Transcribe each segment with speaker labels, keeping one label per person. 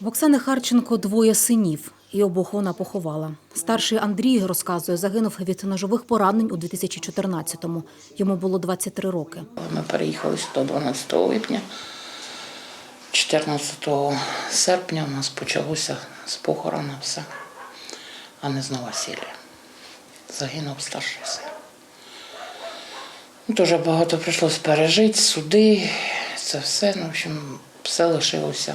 Speaker 1: В Оксани Харченко двоє синів, і обох вона поховала. Старший Андрій розказує, загинув від ножових поранень у 2014-му. Йому було 23 роки.
Speaker 2: Ми переїхали сюди 12 липня. 14 серпня у нас почалося з похорона все, а не з новосілля. Загинув старший син. Ну, Дуже багато прийшлось пережити, суди, це все. Ну, в общем, все лишилося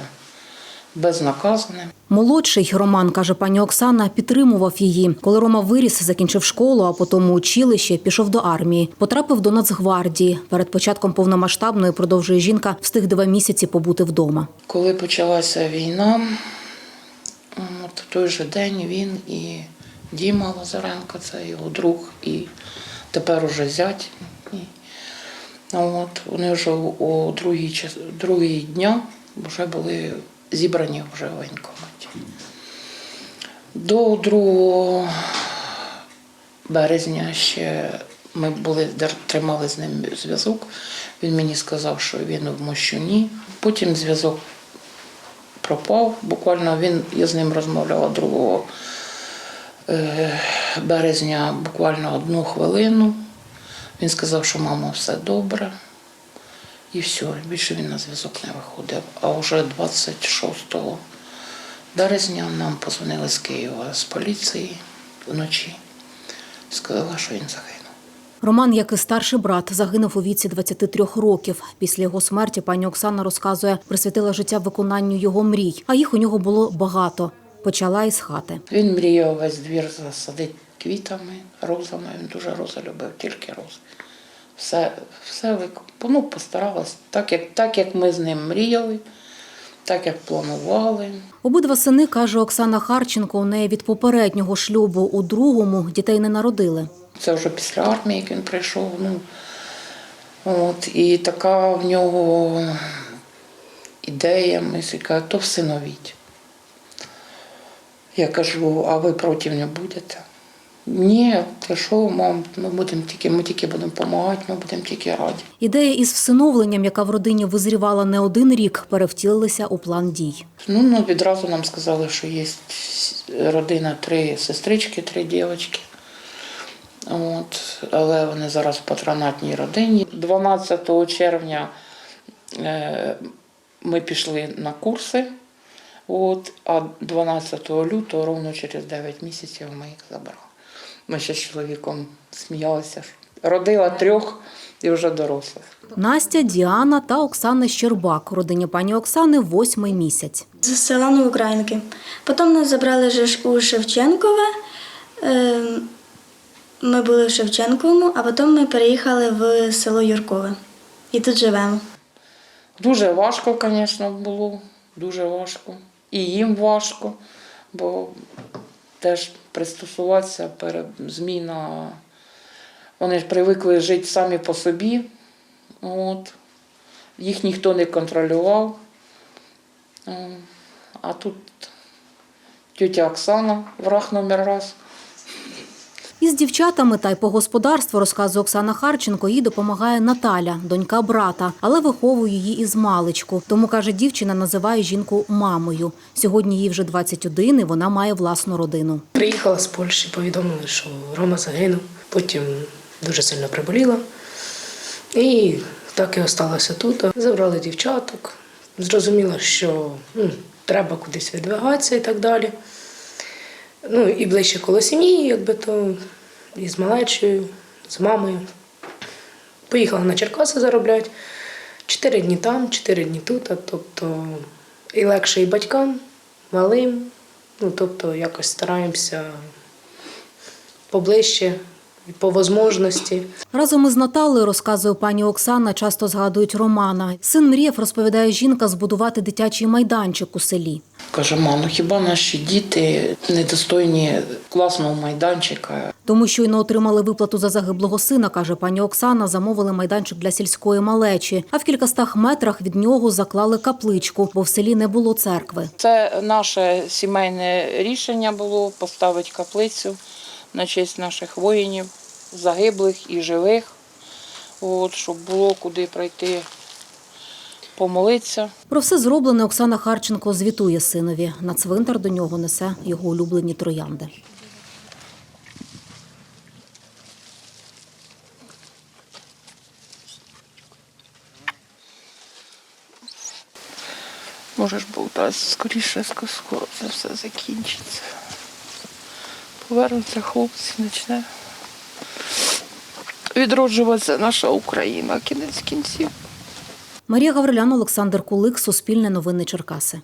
Speaker 2: безнаказаним.
Speaker 1: Молодший Роман, каже пані Оксана, підтримував її. Коли Рома виріс, закінчив школу, а потім училище, пішов до армії. Потрапив до Нацгвардії. Перед початком повномасштабної, продовжує жінка, встиг два місяці побути вдома.
Speaker 2: Коли почалася війна, от в той же день він і Діма Лазаренко, це його друг, і тепер уже зять. От, вони вже у другій, другій дня вже були зібрані вже в воєнкоматі. До 2 березня ще ми були, тримали з ним зв'язок. Він мені сказав, що він в Мощуні. Потім зв'язок пропав. Буквально він, я з ним розмовляла 2 е, березня, буквально одну хвилину. Він сказав, що мама, все добре. І все, більше він на зв'язок не виходив. А вже 26 березня нам позвонили з Києва з поліції вночі. Сказали, що він загинув.
Speaker 1: Роман, як і старший брат, загинув у віці 23 років. Після його смерті пані Оксана розказує, присвятила життя виконанню його мрій, а їх у нього було багато. Почала із хати.
Speaker 2: Він мріяв весь двір засадити квітами, розами. Він дуже рози любив, тільки рози. Все, все ну, постаралась, так як, так як ми з ним мріяли, так як планували.
Speaker 1: Обидва сини, каже Оксана Харченко, у неї від попереднього шлюбу у другому дітей не народили.
Speaker 2: Це вже після армії, як він прийшов. Ну, от, і така в нього ідея, мисль, каже, то всиновіть. Я кажу, а ви проти не будете? Ні, що, мам, ми будемо тільки, ми тільки будемо допомагати, ми будемо тільки раді.
Speaker 1: Ідея із всиновленням, яка в родині визрівала не один рік, перевтілилася у план дій.
Speaker 2: Ну, ну, відразу нам сказали, що є родина, три сестрички, три дівчатки. От, але вони зараз в патронатній родині. 12 червня е, ми пішли на курси, от, а 12 лютого, ровно через 9 місяців, ми їх забрали. Ми ще з чоловіком сміялися. Родила трьох і вже дорослих.
Speaker 1: Настя, Діана та Оксана Щербак. Родині пані Оксани восьмий місяць.
Speaker 3: з села Новоукраїнки. Потім нас забрали у Шевченкове. Ем, Ми були в Шевченковому, а потім ми переїхали в село Юркове. І тут живемо.
Speaker 2: Дуже важко, звісно, було. Дуже важко. І їм важко, бо теж пристосуватися, перед зміна. Вони ж привикли жити самі по собі. От. Їх ніхто не контролював. Ем, А тут тетя Оксана, враг номер раз.
Speaker 1: Із дівчатами та й по господарству, розказує Оксана Харченко, їй допомагає Наталя, донька брата, але виховує її із маличку. Тому, каже, дівчина називає жінку мамою. Сьогодні їй вже 21 і вона має власну родину.
Speaker 4: Приїхала з Польщі, повідомили, що Рома загинув. Потім дуже сильно приболіла. І так і осталася тут. Забрали дівчаток. Зрозуміла, що ну, треба кудись видвигатися і так далі. Ну і ближче коло сім'ї, якби то і з малечою, з мамою. Поїхала на Черкаси заробляти. Чотири дні там, чотири дні тут. А, Тобто і легше і батькам, малим. Ну, тобто якось стараємося поближче по можливості.
Speaker 1: Разом із Наталею, розказує пані Оксана, часто згадують Романа. Син мріяв, розповідає жінка, збудувати дитячий майданчик у селі.
Speaker 2: Каже, мамо, хіба наші діти недостойні класного майданчика?
Speaker 1: Тому щойно отримали виплату за загиблого сина, каже пані Оксана, замовили майданчик для сільської малечі. А в кількастах метрах від нього заклали капличку, бо в селі не було церкви.
Speaker 2: Це наше сімейне рішення було поставити каплицю на честь наших воїнів, загиблих і живих, от, щоб було куди пройти помолитися.
Speaker 1: Про все зроблене Оксана Харченко звітує синові. На цвинтар до нього несе його улюблені троянди.
Speaker 2: Можеш Бог дасть скоріше, скоро це все закінчиться. Повернуться хлопці, почне відроджуватися наша Україна, кінець кінців.
Speaker 1: Марія Гаврилян, Олександр Кулик, Суспільне новини Черкаси.